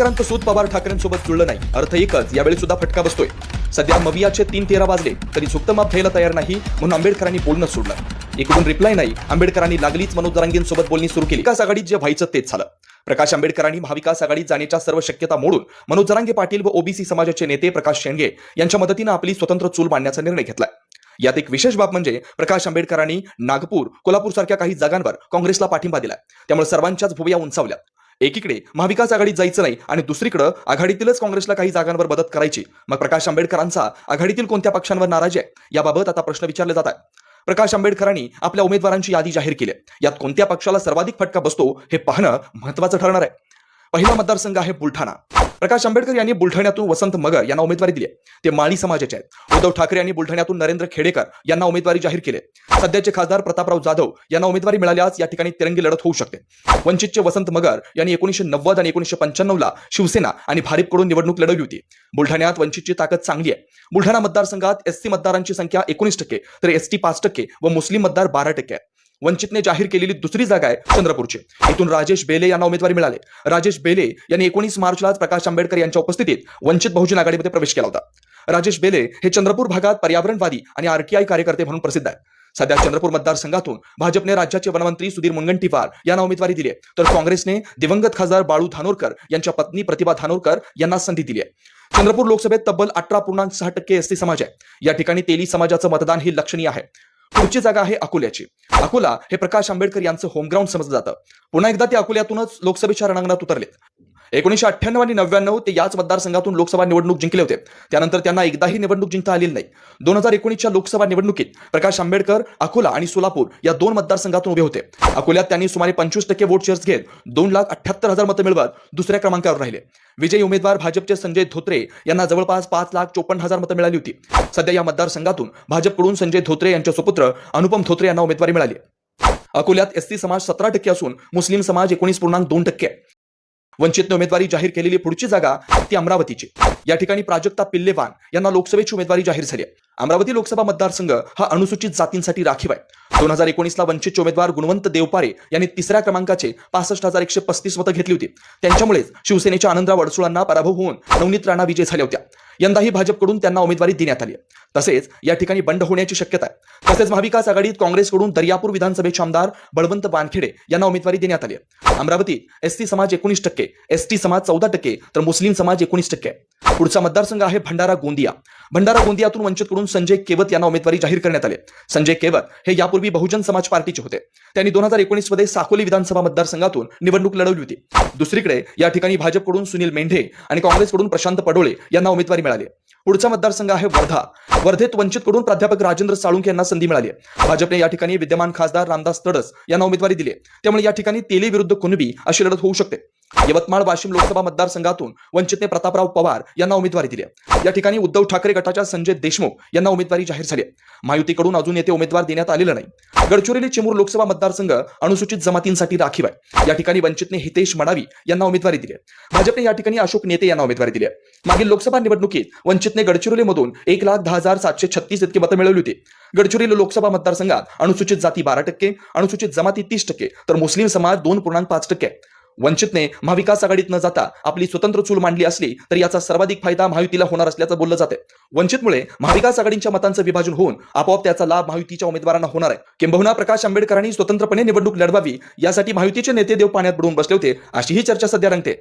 आंबेडकरांचं सूत पवार ठाकरेंसोबत जुळलं नाही. अर्थ एकच यावेळी सुद्धा फटका बसतोय. सध्या मवियाचे तीन तेरा वाजले तरी झुकतं माप घ्यायला तयार नाही म्हणून आंबेडकरांनी बोलणं सोडलं. इकडून रिप्लाय नाही आंबेडकरांनी लागलीच मनोज जरांगेंसोबत बोलणी सुरू केली. विकास आघाडीत जे व्हायचं तेच झालं. प्रकाश आंबेडकरांनी महाविकास आघाडीत जाण्याच्या सर्व शक्यता मोडून मनोज जरांगे पाटील व ओबीसी समाजाचे नेते प्रकाश शेंडगे यांच्या मदतीनं आपली स्वतंत्र चूल मांडण्याचा निर्णय घेतलाय. यात एक विशेष बाब म्हणजे प्रकाश आंबेडकरांनी नागपूर कोल्हापूर सारख्या काही जागांवर काँग्रेसला पाठिंबा दिलाय. त्यामुळे सर्वांच्याच भुवया उंचावल्या एकीकडे महाविकास आघाडीत जायचं नाही आणि दुसरीकडे आघाडीतीलच काँग्रेसला काही जागांवर मदत करायची. मग प्रकाश आंबेडकरांचा आघाडीतील कोणत्या पक्षांवर नाराजी आहे? याबाबत आता प्रश्न विचारले जात आहे प्रकाश आंबेडकरांनी आपल्या उमेदवारांची यादी जाहीर केली आहे. यात कोणत्या पक्षाला सर्वाधिक फटका बसतो हे पाहणं महत्वाचं ठरणार आहे. पहिला मतदारसंघ आहे बुलढाणा. प्रकाश आंबेडकर यांनी बुलढाण्यातून वसंत मगर यांना उमेदवारी दिली आहे. ते माळी समाजाचे आहेत. उद्धव ठाकरे यांनी बुलढाण्यातून नरेंद्र खेडेकर यांना उमेदवारी जाहीर केली सध्याचे खासदार प्रतापराव जाधव यांना उमेदवारी मिळाल्यास या ठिकाणी तिरंगी लढत होऊ शकते. वंचितचे वसंत मगर यांनी एकोणीशे नव्वद आणि एकोणीशे पंच्याण्णव ला शिवसेना आणि भारिपकडून निवडणूक लढवली होती. बुलढाण्यात वंचितची ताकद चांगली आहे. बुलढाणा मतदारसंघात एससी मतदारांची संख्या एकोणीस टक्के तर एसटी पाच टक्के व मुस्लिम मतदार बारा टक्के आहे वंचितने जाहीर केलेली दुसरी जागा आहे चंद्रपूरची. इथून राजेश बेले यांना उमेदवारी मिळाली. राजेश बेले यांनी एकोणीस मार्चलाच प्रकाश आंबेडकर यांच्या उपस्थितीत वंचित बहुजन आघाडीमध्ये प्रवेश केला होता. राजेश बेले हे चंद्रपूर भागात पर्यावरणवादी आणि आरटीआय कार्यकर्ते म्हणून प्रसिद्ध आहेत. सध्या चंद्रपूर मतदारसंघातून भाजपने राज्याचे वनमंत्री सुधीर मुनगंटीवार यांना उमेदवारी दिली आहे. तर काँग्रेसने दिवंगत खासदार बाळू धानोरकर यांच्या पत्नी प्रतिभा धानोरकर यांना संधी दिली आहे. चंद्रपूर लोकसभेत तब्बल अठरा पूर्णांक सहा टक्के एसटी समाज आहे. या ठिकाणी तेली समाजाचं मतदान हे लक्षणीय आहे. पुढची जागा आहे अकोल्याची. अकोला हे प्रकाश आंबेडकर यांचं होमग्राऊंड समजलं जातं. पुन्हा एकदा ते अकोल्यातूनच लोकसभेच्या रणांगणात उतरलेत. एकोणीशे अठ्ठ्याण्णव आणि नव्याण्णव ते याच मतदारसंघातून लोकसभा निवडणूक जिंकले होते. त्यानंतर त्यांना एकदाही निवडणूक जिंकता आलेली नाही. दोन हजार एकोणीसच्या लोकसभा निवडणुकीत प्रकाश आंबेडकर अकोला आणि सोलापूर या दोन मतदारसंघातून उभे होते. अकोल्यात त्यांनी सुमारे पंचवीस टक्के वोट शेअर्स घेत दोन लाख अठ्याहत्तर हजार मतं मिळवत दुसऱ्या क्रमांकावर राहिले. विजयी उमेदवार भाजपचे संजय धोत्रे यांना जवळपास पाच लाख चोपन्न हजार मतं मिळाली होती. सध्या या मतदारसंघातून भाजपकडून संजय धोत्रे यांचे सुपुत्र अनुपम धोत्रे यांना उमेदवारी मिळाली. अकोल्यात एसटी समाज सतरा टक्के असून मुस्लिम समाज एकोणीस पूर्णांक दोन टक्के आहे. वंचितने उमेदवारी जाहीर केलेली पुढची जागा ती अमरावतीची. या ठिकाणी प्राजक्ता पिल्लेवान यांना लोकसभेची उमेदवारी जाहीर झाली आहे. अमरावती लोकसभा मतदारसंघ हा अनुसूचित जातींसाठी राखीव आहे. दोन हजार एकोणीसला वंचितचे उमेदवार गुणवंत देवपारे यांनी तिसऱ्या क्रमांकाचे पासष्ट हजार एकशे पस्तीस मतं घेतली होती. त्यांच्यामुळेच शिवसेनेच्या आनंदराव अडसुळांना पराभव होऊन नवनीत राणा विजय झाल्या होत्या. यंदाही भाजपकडून त्यांना उमेदवारी देण्यात आली तसेच या ठिकाणी बंड होण्याची शक्यता आहे. तसेच महाविकास आघाडीत काँग्रेसकडून दर्यापूर विधानसभेचे आमदार बळवंत वानखेडे यांना उमेदवारी देण्यात आली अमरावती अमरावतीत एसटी समाज एकोणीस टक्के एसटी समाज चौदा टक्के तर मुस्लिम समाज एकोणीस टक्के. आहे. पुढचा मतदारसंघ आहे भंडारा गोंदिया. भंडारा गोंदियातून वंचितकडून संजय केवत यांना उमेदवारी जाहीर करण्यात आले. संजय केवत हे यापूर्वी बहुजन समाज पार्टीचे होते. त्यांनी दोन हजार एकोणीसमध्ये साकोली विधानसभा मतदारसंघातून निवडणूक लढवली होती. दुसरीकडे या ठिकाणी भाजपकडून सुनील मेंढे आणि काँग्रेसकडून प्रशांत पडोळे यांना उमेदवारी मिळाली. पुढचा मतदारसंघ आहे वर्धा. वर्धेत वंचितकडून प्राध्यापक राजेंद्र साळुंके यांना संधी मिळाली. भाजपने या ठिकाणी विद्यमान खासदार रामदास तडस यांना उमेदवारी दिली. त्यामुळे या ठिकाणी तेली विरुद्ध कुणबी अशी लढत होऊ शकते. यवतमाळ वाशिम लोकसभा मतदारसंघातून वंचितने प्रतापराव पवार यांना उमेदवारी दिली आहे. या ठिकाणी उद्धव ठाकरे गटाच्या संजय देशमुख यांना उमेदवारी जाहीर झाली आहे. महायुतीकडून अजून येथे उमेदवार देण्यात आलेला नाही. गडचिरोली चिमूर लोकसभा मतदारसंघ अनुसूचित जमातींसाठी राखीव आहे. या ठिकाणी वंचितने हितेश मडावी यांना उमेदवारी दिली आहे. भाजपने या ठिकाणी अशोक नेते यांना उमेदवारी दिली आहे. मागील लोकसभा निवडणुकीत वंचितने गडचिरोलीमधून एक लाख दहा हजार सातशे छत्तीस इतकी मतं मिळवली होती. गडचिरोली लोकसभा मतदारसंघात अनुसूचित जाती बारा टक्के अनुसूचित जमाती तीस टक्के तर मुस्लिम समाज दोन पूर्णांक पाच टक्के आहे. वंचितने महाविकास आघाडीत न जाता आपली स्वतंत्र चूल मांडली असली तर याचा सर्वाधिक फायदा महायुतीला होणार असल्याचं बोललं जाते वंचितमुळे महाविकास आघाडीच्या मतांचं विभाजन होऊन आपोआप त्याचा लाभ महायुतीच्या उमेदवारांना होणार आहे. किंबहुना प्रकाश आंबेडकरांनी स्वतंत्रपणे निवडणूक लढवावी यासाठी महायुतीचे नेते देव पाण्यात बुडून बसले होते अशीही चर्चा सध्या रंगते.